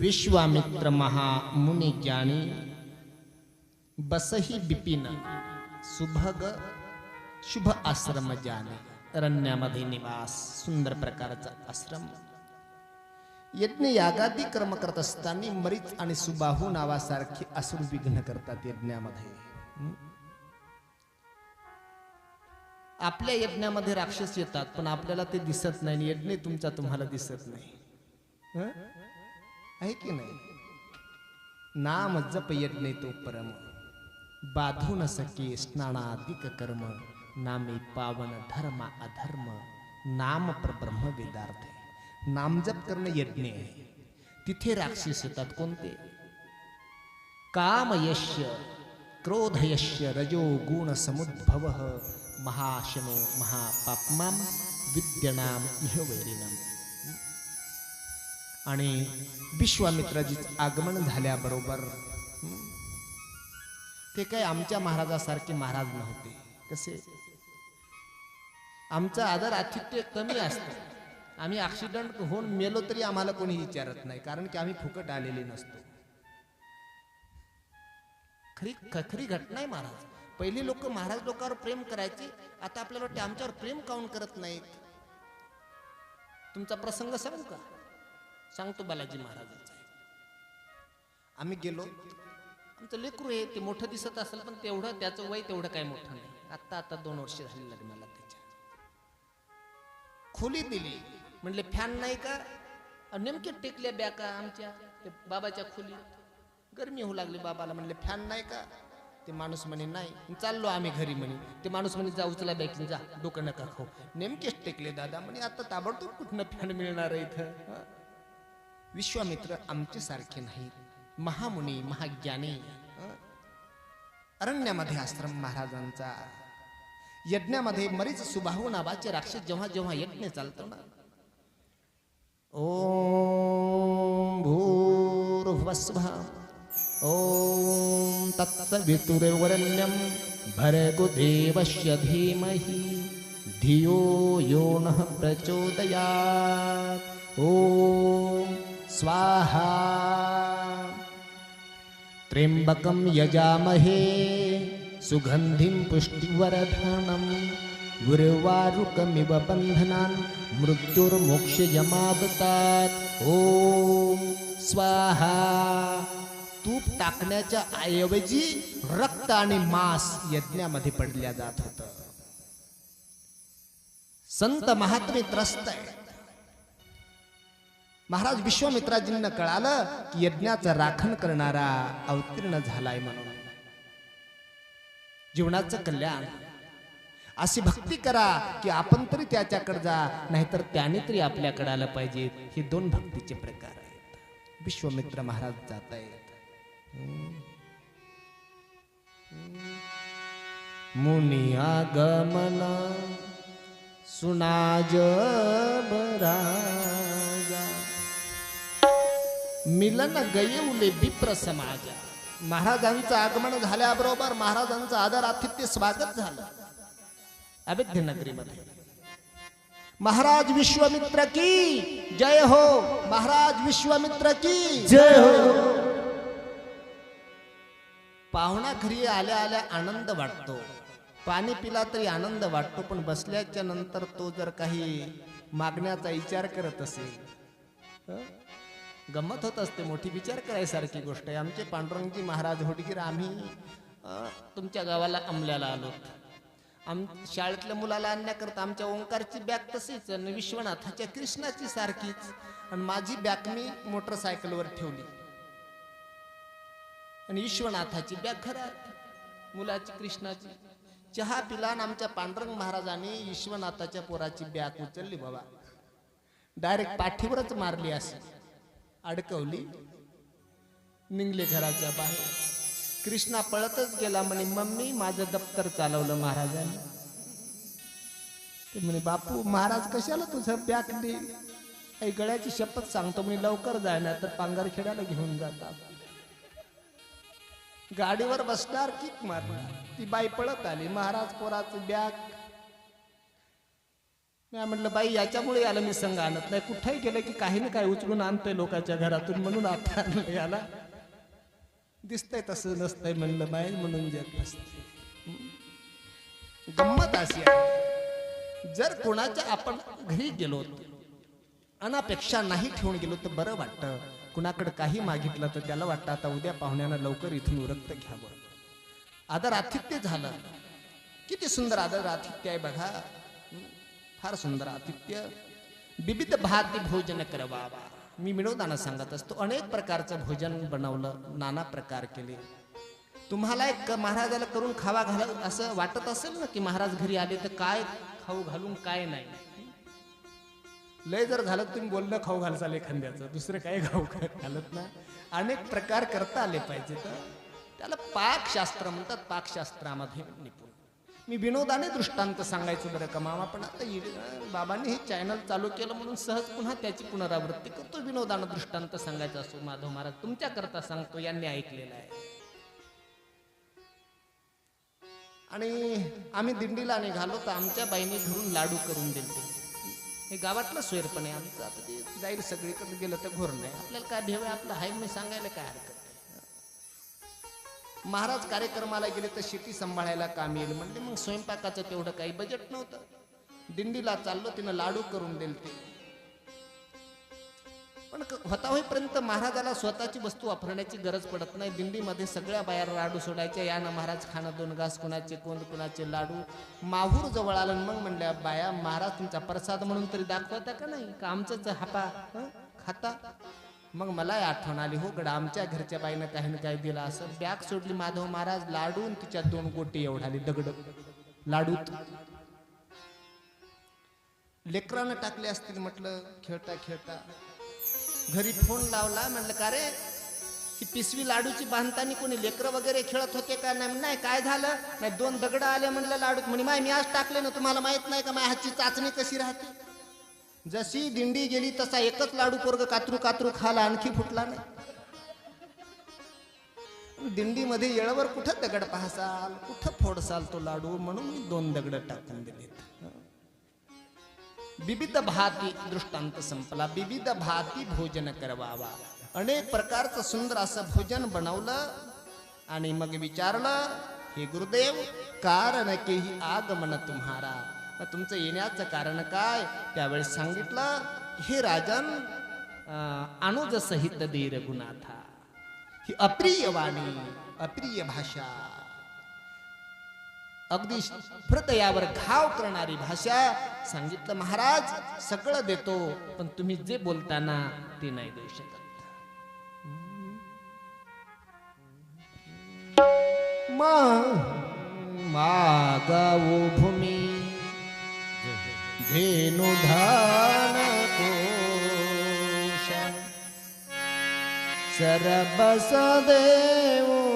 विश्वामित्र महा ज्ञानी बसही बिपिन सुभग शुभ आश्रम जाने रण्यामध्ये निवास सुंदर प्रकारचा आश्रम. यज्ञ यागादी कर्म करत असताना मरीच आणि सुबाहू नावासारखी असुर विघ्न करतात यज्ञामध्ये. आपल्या यज्ञामध्ये राक्षस येतात पण आपल्याला ते दिसत नाही यज्ञ तुमचा तुम्हाला दिसत नाही. आहे की नाही? नाम जप यज्ञ तो परम। बाधू न सके स्नानाधिक कर्म। नामे पावन धर्म अधर्म। नाम परब्रह्म वेदार्थ नाम नामजप करणं यज्ञ आहे तिथे राक्षस येतात कोणते? कामयश्य क्रोधयश्य रजो गुण समुद्भव महाशनो महापापमाम विद्यनाम इह वैरिनम आणि विश्वामित्राजीचं आगमन झाल्याबरोबर ते काय आमच्या महाराजासारखे महाराज नव्हते. कसे? आमचा आदर आतिथ्य कमी असतं. आम्ही ॲक्सिडेंट होऊन मेलो तरी आम्हाला कोणी विचारत नाही कारण की आम्ही फुकट आलेले नसतो. खरी खरी घटना आहे महाराज. पहिली लोक महाराज लोकांवर प्रेम करायचे आता आपल्याला वाटते आमच्यावर प्रेम काऊन करत नाहीत? तुमचा प्रसंग सांगू का? सांगतो बालाजी महाराजांचा. आम्ही गेलो. आमचं लेकरू आहे ते मोठं दिसत असेल पण तेवढं त्याचं वय तेवढं काही मोठं नाही. आत्ता आता दोन वर्ष झाली लग्नाला त्याच्या. खोली दिली. म्हणले फॅन नाही का? नेमके टेकल्या बॅका आमच्या? ते बाबाच्या खोलीत गरमी होऊ लागली बाबाला म्हणले फॅन नाही का? ते माणूस म्हणे नाही. चाललो आम्ही घरी म्हणे. ते माणूस म्हणे जा उचला बॅकिंग जा डोकं नका खाऊ. नेमकेच टेकले दादा म्हणे आता ताबडतोब कुठनं फॅन मिळणार आहे इथं? विश्वामित्र आमच्यासारखे सारखे नाहीत महामुनी महाज्ञानी अरण्यामध्ये आश्रम महाराजांचा यज्ञामध्ये मरीच सुबाहू नावाचे राक्षस जेव्हा जेव्हा यज्ञ चालतो ना. ओम भूर्भुवस्वः ओम तत्सवितुर्वरेण्यं भर्गो देवस्य धीमहि धियो यो नः प्रचोदयात्. ओम स्वाहा। त्र्यंबकं यजामहे सुगन्धिं पुष्टिवर्धनं गुरुवारुकमिव बन्धनान् मृत्युर्मोक्षयमादतात ॐ स्वाहा। तूप टाकण्याच्या ऐवजी रक्त आणि मांस यज्ञामध्ये पडल्या जात होत. संत महात्मे त्रस्त आहे महाराज विश्वामित्राजींना कळालं की यज्ञाचं राखण करणारा अवतीर्ण झालाय म्हणून. जीवनाचं कल्याण. अशी भक्ती करा की आपण तरी त्याच्याकडे जा नाहीतर त्याने तरी आपल्याकडे आलं पाहिजे. हे दोन भक्तीचे प्रकार आहेत. विश्वमित्र महाराज जात आहेत मुनी आगमन सुनाज बरा मिलन गयवले विप्र समाज महाराजांचं आगमन झाल्याबरोबर महाराजांचं आदर आतिथ्य स्वागत झालं. अवैध्य नगरीमध्ये महाराज विश्वामित्र की जय हो. महाराज विश्वामित्र की जय हो. पाहुणा घरी आल्या आल्या आनंद वाटतो. पाणी पिला तरी आनंद वाटतो पण बसल्याच्या नंतर तो जर काही मागण्याचा विचार करत असेल गंमत होत असते मोठी विचार करायसारखी गोष्ट आहे. आमचे पांडुरंगजी महाराज होडगीर आम्ही तुमच्या गावाला अंमल्याला आलो. आम शाळेतल्या मुलाला आणण्याकरता आमच्या ओंकारची बॅग तशीच आणि विश्वनाथाच्या कृष्णाची सारखीच आणि माझी बॅग मी मोटरसायकलवर ठेवली. आणि विश्वनाथाची बॅग घरात मुलाची कृष्णाची. चहा पिला आणि आमच्या पांडुरंग महाराजांनी विश्वनाथाच्या पोराची बॅग उचलली बाबा. डायरेक्ट पाठीवरच मारली असेल अडकवली. निघले घराच्या बाहेर. कृष्णा पळतच गेला म्हणे मम्मी माझं दप्तर चालवलं महाराजांनी. ते म्हणे बापू महाराज कशाला तुझं बॅग दे? काही गळ्याची शपथ सांगतो. म्हणे लवकर जाय ना तर पांगारखेड्याला घेऊन जातात. गाडीवर बसणार किक मारणार. ती बाई पळत आली. महाराज पोराची बॅग मी म्हटलं बाई याच्यामुळे याला मी संघ आणत नाही. कुठेही गेलं की काही ना काही उचलून आणतोय लोकांच्या घरातून म्हणून आता याला. दिसतंय तसं नसतंय म्हणलं बाई म्हणून जग नसते गंमत अशी आहे. जर कोणाच्या आपण घरी गेलो अनापेक्षा नाही ठेवून गेलो तर बरं वाटतं. कुणाकडे काही मागितलं तर त्याला वाटतं आता उद्या पाहुण्यानं लवकर इथून उरक्त घ्यावं. आदर आतिथ्य झालं. किती सुंदर आदर आतिथ्य आहे बघा. फार सुंदर आतिथ्य. विविध भाती भोजन करवावा. मी मिळवताना सांगत असतो अनेक प्रकारचं भोजन बनवलं नाना प्रकार केले. तुम्हाला एक महाराजाला करून खावा घाला असं वाटत असेल ना की महाराज घरी आले तर काय खाऊ घालून काय नाही? लय जर झालं तुम्ही बोलणं खाऊ घालचाल एखाद्याचं दुसरं काय खाऊ घालत ना अनेक प्रकार करता आले पाहिजे तर त्याला पाकशास्त्र म्हणतात पाकशास्त्रामध्ये निपुण. मी विनोदाने दृष्टांत सांगायचो बरं का मामा पण आता बाबांनी हे चॅनल चालू केलं म्हणून सहज पुन्हा त्याची पुनरावृत्ती करतो विनोदानं दृष्टांत सांगायचा असो माधव महाराज तुमच्याकरता सांगतो यांनी ऐकलेला आहे. आणि आम्ही दिंडीला निघालो तर आमच्या बाईने घरून लाडू करून दिले हे गावातलं सोयरपण आहे आमचं आता ते जाईल सगळीकडे गेलं तर घोर नाही. आपल्याला काय भेव आहे आपलं हाय मी सांगायला काय हरकत महाराज कार्यक्रमाला गेले तर शेती सांभाळायला काम येईल. म्हणजे मग स्वयंपाकाचं तेवढं काही बजेट नव्हतं. दिंडीला चाललो तिनं लाडू करून देल ते पण क- होता होईपर्यंत महाराजाला स्वतःची वस्तू वापरण्याची गरज पडत नाही. दिंडीमध्ये सगळ्या बाहेर लाडू सोडायच्या यानं महाराज खाणं दोन घास कुणाचे कोण कुणाचे लाडू. माहूर जवळ आलं मग म्हणल्या बाया महाराज तुमचा प्रसाद म्हणून तरी दाखवता का नाही? का आमचंच हापा खाता. मग मला आठवण आली हो गडा आमच्या घरच्या बाईनं काही ना काही दिलं असं. बॅग सोडली माधव महाराज लाडून तिच्या दोन गोटी एवढाली दगड. लाडूत. लेकरानं टाकले असतील म्हटलं खेळता खेळता. घरी फोन लावला म्हटलं का रे? ही पिसवी लाडूची बांधताना कोणी लेकरं वगैरे खेळत होते का? नाही नाही काय झालं? नाही दोन दगड आले म्हणलं लाडू म्हणे माय मी आज टाकले ना तुम्हाला माहीत नाही का? माझ्या हातची चाचणी कशी राहते? जशी दिंडी गेली तसा एकच लाडू पोरग कातरू कातरू खाला आणखी फुटला नाही. दिंडीमध्ये येळवर कुठं दगड पाहसाल कुठं फोडसाल तो लाडू? म्हणून दोन दगड टाकून दिलेत. विविध भाती दृष्टांत संपला. विविध भाती भोजन करवावा. अनेक प्रकारचं सुंदर असं भोजन बनवलं आणि मग विचारलं हे गुरुदेव कारण के ही आगमन तुम्हारा मग तुमचं येण्याचं कारण काय? त्यावेळेस सांगितलं हे राजन अनुज सहित दे रघुनाथा ही अप्रिय वाणी अप्रिय भाषा. अगदी हृदयावर घाव करणारी भाषा. सांगितलं महाराज सगळं देतो पण तुम्ही जे बोलताना ते नाही देऊ शकत. मागावो भूमी. धेनुधान कोश सरबस देव आजी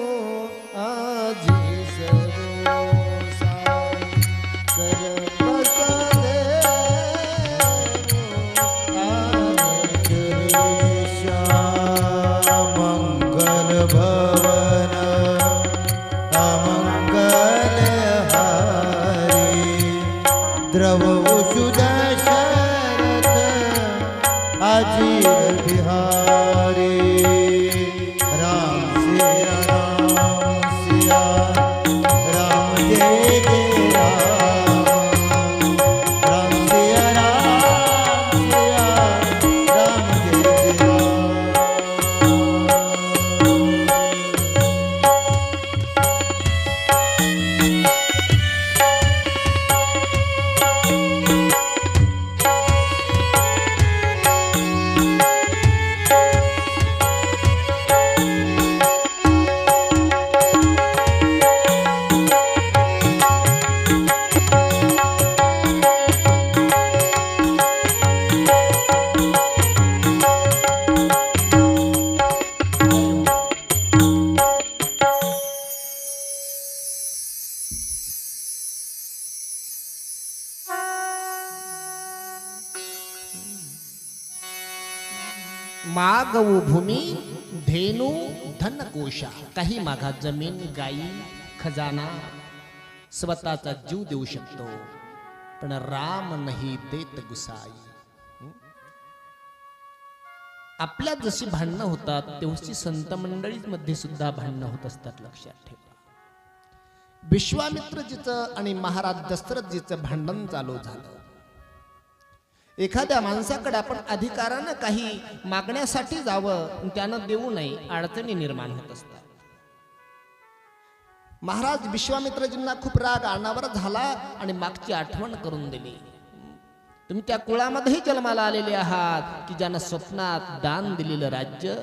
मागवू भूमी धेनू धन कोशा काही मागात जमीन गाई खजाना स्वतःचा जीव देऊ शकतो पण राम नाही देत गुसाई. हं? जशी भांडणं होतात तेवढी संत मंडळीमध्ये सुद्धा भांडणं होत असतात लक्षात ठेवा. विश्वामित्रजीचं आणि महाराज दशरथजीचं भांडण चालू झालं. एखाद्या माणसाकडे आपण अधिकारानं काही मागण्यासाठी जावं त्यानं देऊ नये अडचणी निर्माण होत असतात. महाराज विश्वामित्रजींना खूप राग अनावर झाला आणि मागची आठवण करून दिली. तुम्ही त्या कुळामध्येही जन्माला आलेले आहात की ज्यानं स्वप्नात दान दिलेलं राज्य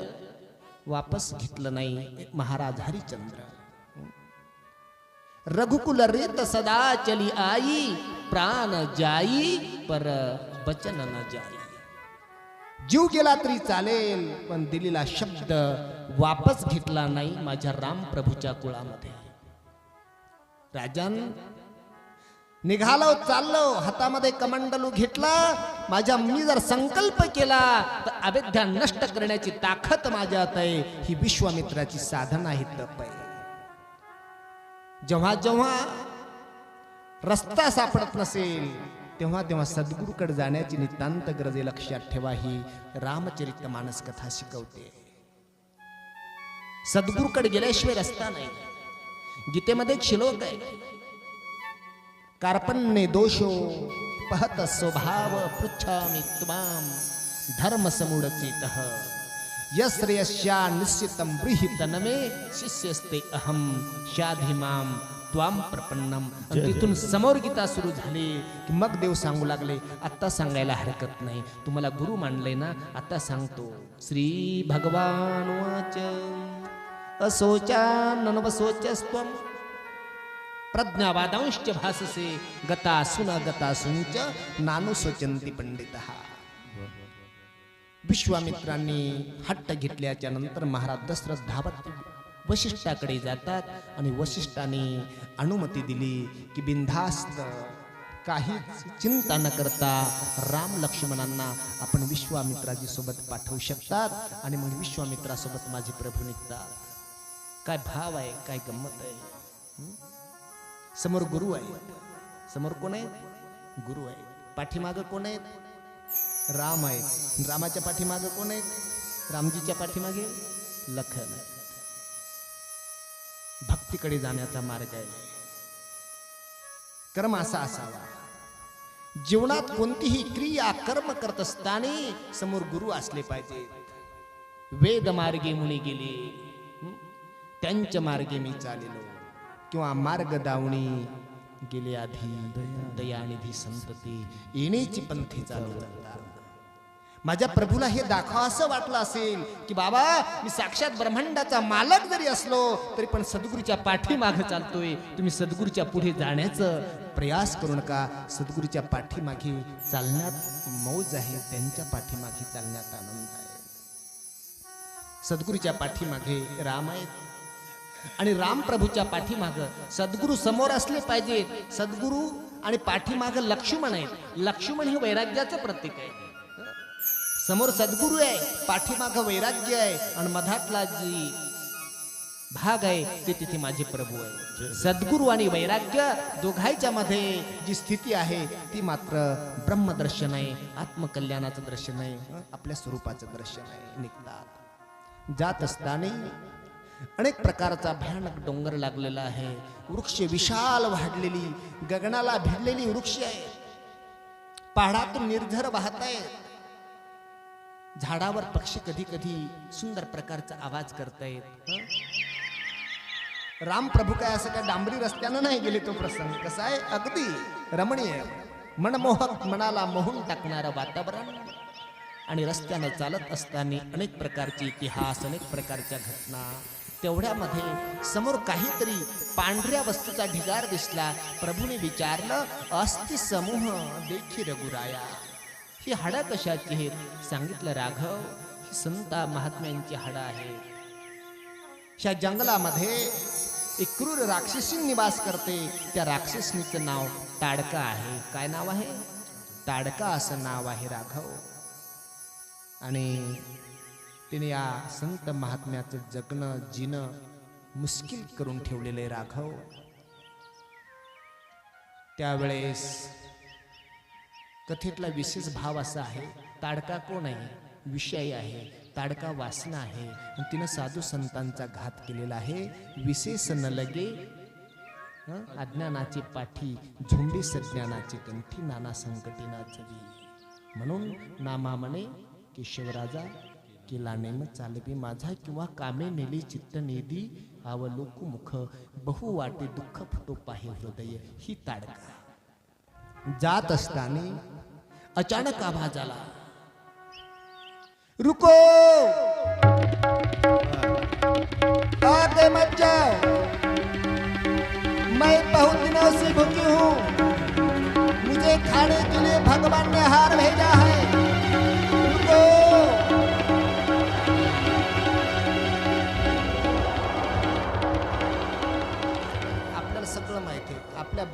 वापस घेतलं नाही महाराज हरिचंद्र. रघुकुल रेत सदा चली आई प्राण जाई पर बचन न जाई. जीव गेला तरी चालेल पण दिलेला शब्द वापस घेतला नाही माझ्या राम प्रभूच्या कुळामध्ये. राजन निघालो चाललो हातामध्ये कमंडलू घेतला. माझ्या मी जर संकल्प केला तर अविद्या नष्ट करण्याची ताकद माझ्यात आहे. ही विश्वामित्राची साधना ही तप आहे जेव्हा जेव्हा रस्ता सापडत नसेल तेव्हा तेव्हा सद्गुरूकडे जाण्याची नितांत गरज लक्षात ठेवा ही रामचरित्र मानस कथा शिकवते. सद्गुरूकडे गेल्याशिवाय रस्ता नाही. गीतेमध्ये एक श्लोक आहे. कार्पण्य दोषो पहत स्वभाव पृच्छामि त्वाम धर्म समुडचित. यश्रेयस्या निश्चितम ब्रीहित नमे शिष्यस्ते अहम शाधिमाम त्वाम प्रपन्नम। तिथून समोर गीता सुरू झाली की मग देव सांगू लागले आत्ता सांगायला हरकत नाही तुम्हाला गुरु मानले ना आता सांगतो. श्री भगवान वाच असोचा ननवसोचस्त्वम प्रज्ञावादांश्च भाससे गता सुन गता नानु स्वचंती पंडित विश्वामित्रांनी हट्ट घेतल्याच्या नंतर महाराज दशरथ धावत वशिष्ठाकडे जातात आणि वशिष्ठाने अनुमती दिली की बिनधास्त काहीच चिंता न करता राम लक्ष्मणांना आपण विश्वामित्राजी सोबत पाठवू शकतात आणि मग विश्वामित्रासोबत माझे प्रभू निघतात. काय भाव आहे काय गंमत आहे? समोर गुरु आहेत. समोर कोण आहेत? गुरु आहेत. पाठीमागं कोण आहेत? राम आहेत रामाच्या पाठीमागे कोण आहेत रामजीच्या पाठीमागे लखन भक्तीकडे जाण्याचा मार्ग आहे. कर्म असा असावा. जीवनात कोणतीही क्रिया कर्म करत असताना समोर गुरु असले पाहिजेत वेद मार्गे मुनी गेले त्यांच्या मार्गे मी चाललो. किंवा मार्ग दावणी गेले आधी दयानिधी संतती येण्याची पंथी चालू करतात माझ्या प्रभूला हे दाखवा असं वाटलं असेल की बाबा मी साक्षात ब्रह्मांडाचा मालक जरी असलो तरी पण सद्गुरूच्या पाठीमागे चालतोय. तुम्ही सद्गुरूच्या पुढे जाण्याचं प्रयास करू नका. सद्गुरूच्या पाठीमागे चालण्यात मौज आहे. त्यांच्या पाठीमागे चालण्यात आनंद आहे. सद्गुरूच्या पाठीमागे राम आहेत आणि रामप्रभूच्या पाठीमाग सद्गुरू समोर असले पाहिजेत सद्गुरू आणि पाठीमाग लक्ष्मण आहेत. लक्ष्मण हे वैराग्याचं प्रतीक आहे. समोर सद्गुरू आहे पाठीमाग वैराग्य आहे. आणि मधातला जी भाग आहे ते तिथे माझे प्रभू आहे. सद्गुरू आणि वैराग्य दोघांच्या मध्ये जी स्थिती आहे ती मात्र ब्रह्मदर्शन आहे आत्मकल्याणाचं दर्शन आहे आपल्या स्वरूपाचं दर्शन आहे. निघतात. जात असताना अनेक प्रकारचा भयानक डोंगर लागलेला आहे. वृक्ष विशाल वाढलेली गगनाला भिडलेली वृक्ष आहे पहाडातून निर्झर वाहत आहेत झाडावर पक्षी कधी कधी सुंदर प्रकारचा आवाज करतायत राम प्रभू काय असं काय डांबरी रस्त्यानं नाही गेले तो प्रसंग? कसा आहे? अगदी रमणीय. मनमोहक मनाला मोहून टाकणारं वातावरण. आणि रस्त्यानं चालत असताना अनेक प्रकारचे इतिहास अनेक प्रकारच्या घटना. तेवढ्यामध्ये समोर काहीतरी पांढऱ्या वस्तूचा ढिगार दिसला. प्रभूने विचारलं अस्ति समूह देखी रघुराया. ही हाडं कशाची आहेत? सांगितलं राघव. ही संता महात्म्यांची हाडं आहे ह्या जंगलामध्ये एक क्रूर राक्षसी निवास करते. त्या राक्षसनीचं नाव ताडका आहे. काय नाव आहे? ताडका असं नाव आहे राघव. आणि तिने या संत महात्म्याचं जगणं जिणं मुश्किल करून ठेवलेलं आहे राघव. त्यावेळेस कथेतला विशेष भाव असा आहे ताडका कोण आहे? विषय आहे ताडका वासना आहे. आणि तिनं साधू संतांचा घात केलेला आहे. विशेष न लगे अज्ञानाची पाठी झुंबी सज्ञानाची कंठी नाना संकटी नाचवी म्हणून नामा म्हणे केशवराजा केला नेम चालवी माझा किंवा कामे नेली चित्त नेदी. आवलोक मुख बहु वाटे दुःख फुटो पाहे हृदय. ही ताडका. जात असताना अचानक आवाज आला. रुको! आगे मत जाओ. मैं बहुत दिनों से भूखी हूँ। मुझे खाने के लिए भगवान ने हार भेजा है।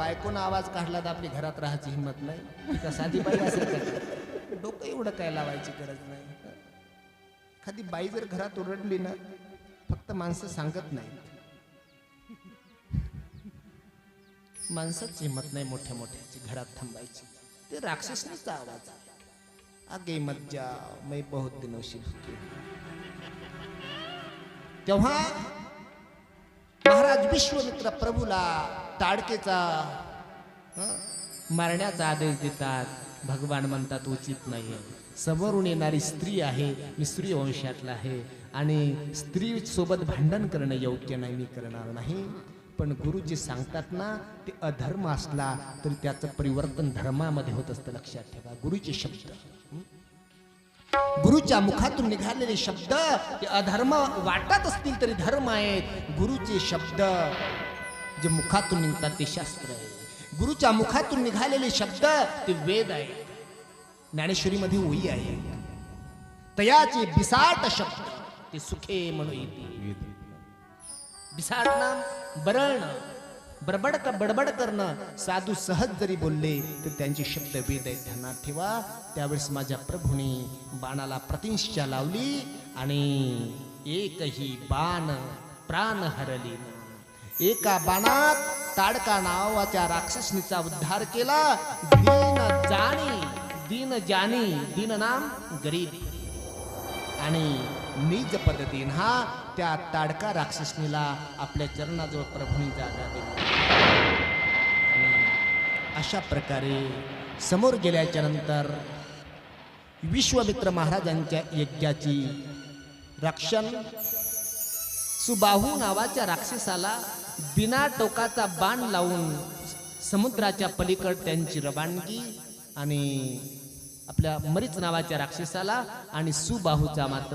बायकोनं आवाज काढला तर आपली घरात राहायची हिंमत नाही. का साधी बाई असेल का डोकं एवढं काय लावायची गरज नाही. एखादी बाई जर घरात ओरडली ना फक्त माणसं सांगत नाहीत. माणसाच हिंमत नाही मोठ्या मोठ्याची घरात थांबायची. ते राक्षसनीचा आवाज आगे मत जा मैं बहुत दिनों से तेव्हा महाराज विश्वमित्र प्रभूला ताडकेचा. मारण्याचा आदेश देतात. भगवान म्हणतात उचित नाही समोरून येणारी स्त्री आहे मी स्त्री वंशातला आहे. आणि स्त्री सोबत भांडण करणं योग्य नाही मी करणार नाही. पण गुरुजी सांगतात ना ते अधर्म असला तरी त्याचं परिवर्तन धर्मामध्ये होत असतं. लक्षात ठेवा गुरुचे शब्द. गुरुच्या मुखातून निघालेले शब्द ते अधर्म वाटत असतील तरी धर्म आहेत. गुरुचे शब्द. जे मुखातून निघतात ते शास्त्र आहे. गुरुच्या मुखातून निघालेले शब्द ते वेद आहे ज्ञानेश्वरीमध्ये ओई आहे. तयाचे बिसाट शब्द ते सुखे म्हणून येते. बिसाट नाम बरळण बडबड बडबड करणं साधू सहज जरी बोलले तर त्यांचे शब्द वेद आहेत. ध्यानात ठेवा. त्यावेळेस माझ्या प्रभूने बाणाला प्रतिष्ठा लावली आणि एकही बाण प्राण हरली एका बाणात ताडका नावाच्या राक्षसनीचा उद्धार केला. दीन जाणी दीन जानी दीन नाम गरीब. आणि निज पद्धतीन हा त्या ताडका राक्षसनीला आपल्या चरणाजवळ प्रभूंनी जागा दिली. आणि अशा प्रकारे समोर गेल्याच्यानंतर विश्वमित्र महाराजांच्या यज्ञाची रक्षण सुबाहू नावाच्या राक्षसाला बिना टोकाचा बाण लावून समुद्राच्या पलीकड त्यांची रवानगी आणि आपल्या मरीच नावाच्या राक्षसाला आणि सुबाहूचा मात्र